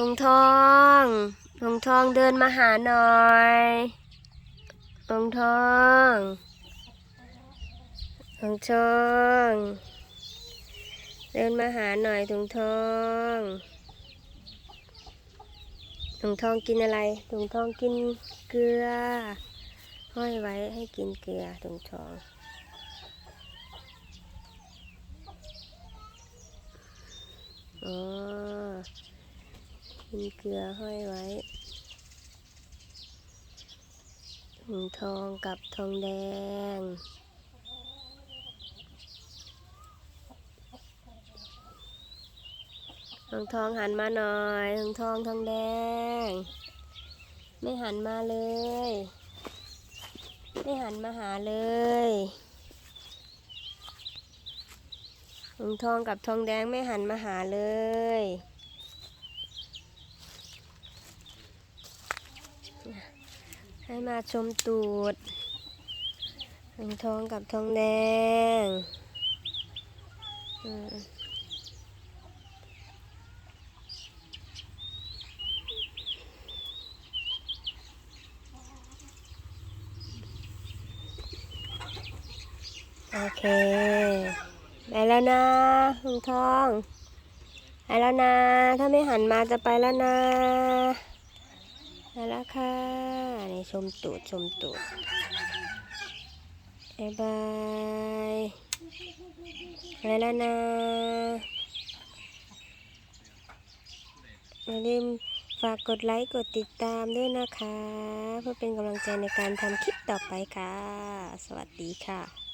ถุงทองถุงทองเดินมาหาหน่อยถุงทองถุงทองเดินมาหาหน่อยถุงทองถุงทองกินอะไรถุงทองกินเกลือ ห้อยไว้ให้กินเกลือถุงทองอ๋อ กินเกลือห้อยไว้ถุงทองกับทองแดง ทองทองหันมาหน่อยทองทองทองแดง ไม่หันมาเลย ไม่หันมาหาเลยทองทองกับทองแดงไม่หันมาหาเลย ให้มาชมตูดทองทองกับทองแดงโอเค ไปแล้วนะทองทอง ไปแล้วนะ ถ้าไม่หันมาจะไปแล้วนะ ไปแล้วค่ะนี่ชมตูดชมตูดบายบายไปแล้วนะอย่าลืมฝากกดไลค์กดติดตามด้วยนะคะ เพื่อเป็นกำลังใจในการทำคลิปต่อไปค่ะ สวัสดีค่ะ